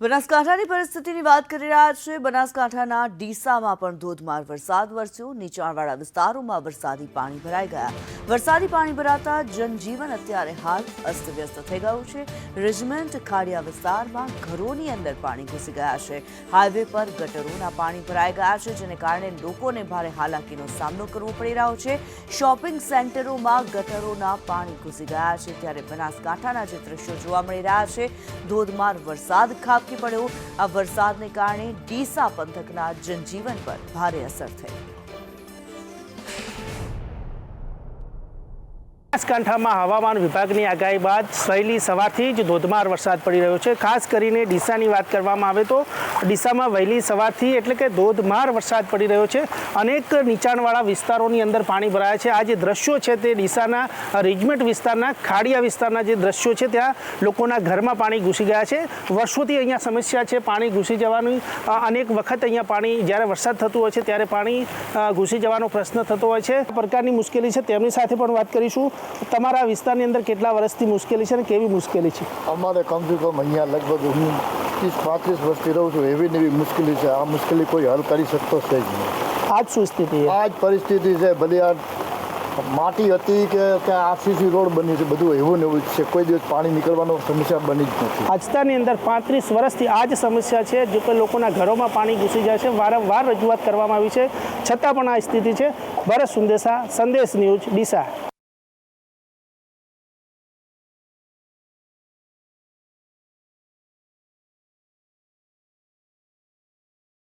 બનાસકાંઠાની પરિસ્થિતિની વાત કરી રહ્યા છે. બનાસકાંઠાના ડીસામાં પણ ધોધમાર વરસાદ વરસ્યો. નીચાણવાળા વિસ્તારોમાં વરસાદી પાણી ભરાઈ ગયા. વરસાદી પાણી ભરાતા જનજીવન અત્યારે હાલ અસ્તવ્યસ્ત થઈ ગયું છે. રેજિમેન્ટ ખાડિયા વિસ્તારમાં ઘરોની અંદર પાણી ઘૂસી ગયા છે. હાઈવે પર ગટરોના પાણી ભરાઈ ગયા છે, જેને કારણે લોકોને ભારે હાલાકીનો સામનો કરવો પડી રહ્યો છે. શોપિંગ સેન્ટરોમાં ગટરોના પાણી ઘૂસી ગયા છે. ત્યારે બનાસકાંઠાના જે દ્રશ્યો જોવા મળી રહ્યા છે, ધોધમાર વરસાદ ખાબકી પડ્યો. આ વરસાદને કારણે ડીસા પંથકના જનજીવન પર ભારે અસર થઈ. બનાસકાંઠામાં હવામાન વિભાગની આગાહી બાદ સહેલી સવારથી જ ધોધમાર વરસાદ પડી રહ્યો છે. ખાસ કરીને ડીસાની વાત કરવામાં આવે તો ડીસામાં વહેલી સવારથી એટલે કે ધોધમાર વરસાદ પડી રહ્યો છે. અનેક નીચાણવાળા વિસ્તારોની અંદર પાણી ભરાયા છે. આ જે દ્રશ્યો છે તે ડીસાના રેજમેન્ટ વિસ્તારના ખાડિયા વિસ્તારના જે દ્રશ્યો છે, ત્યાં લોકોના ઘરમાં પાણી ઘૂસી ગયા છે. વર્ષોથી અહીંયા સમસ્યા છે, પાણી ઘૂસી જવાની. અનેક વખત અહીંયા પાણી જ્યારે વરસાદ થતું હોય છે, ત્યારે પાણી ઘૂસી જવાનો પ્રશ્ન થતો હોય છે. પ્રકારની મુશ્કેલી છે. તેમની સાથે પણ વાત કરીશું. તમારા વિસ્તારની અંદર કેટલા વર્ષથી મુશ્કેલી છે અને કેવી મુશ્કેલી છે? અમારે કમસે કમ અહીંયા લગભગ હું ત્રીસ પાંત્રીસ વર્ષથી રહું છું. એવી ને એવી મુશ્કેલી છે. આ મુશ્કેલી કોઈ હલ કરી શકતો છે જ નહીં. આ જ શું સ્થિતિ આજ પરિસ્થિતિ છે. ભલે આ માટી હતી કે કે આરસીસી રોડ બની છે બધું એવું ને એવું જ છે. કોઈ દિવસ પાણી નીકળવાનો સમસ્યા બની જ નથી. આજતાની અંદર પાંત્રીસ વર્ષથી આ જ સમસ્યા છે જો કે લોકોના ઘરોમાં પાણી ઘૂસી જાય છે. વારંવાર રજૂઆત કરવામાં આવી છે. છતાં પણ આ સ્થિતિ છે. ભરત સુંદેસા સંદેશ ન્યૂઝ ડીસા.